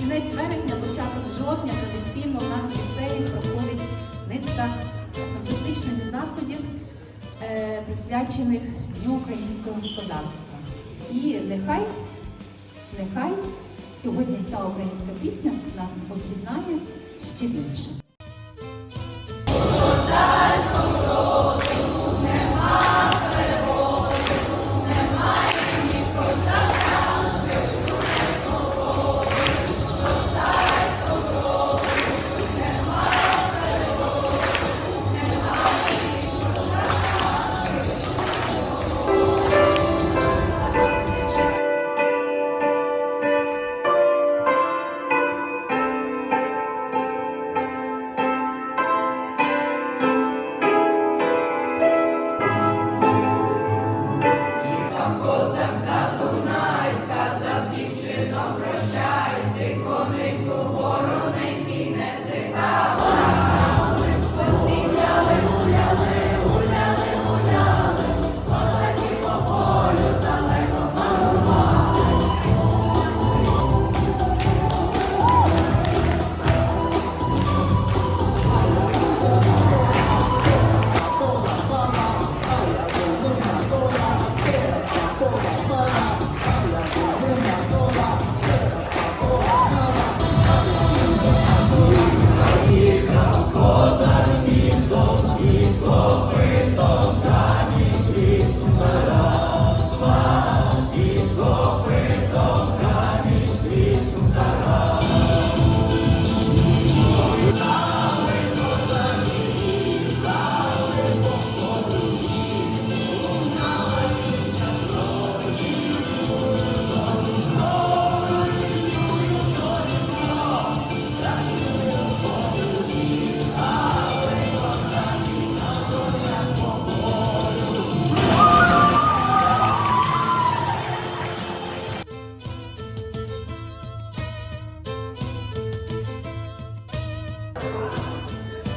Кінець вересня, початок жовтня традиційно у нас в ліцеї проходить низка фантастичних заходів, е, присвячених Дню українського господарства. І нехай, нехай сьогодні ця українська пісня нас об'єднає ще більше.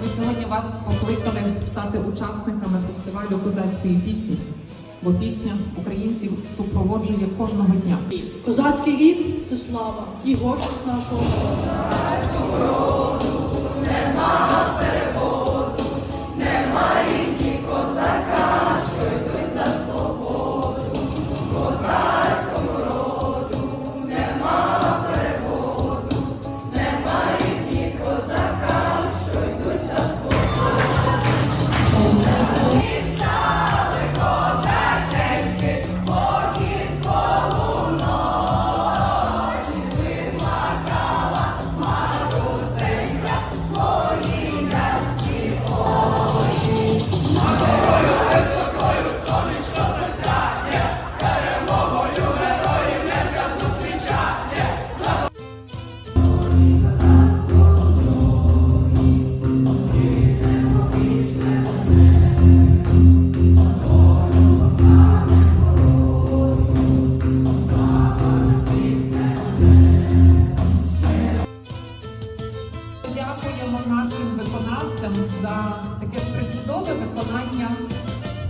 Ми сьогодні вас покликали стати учасниками фестивалю козацької пісні, бо пісня українців супроводжує кожного дня. Козацький рід це слава і гордість нашого народу.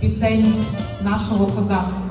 Пісень нашого козацтва.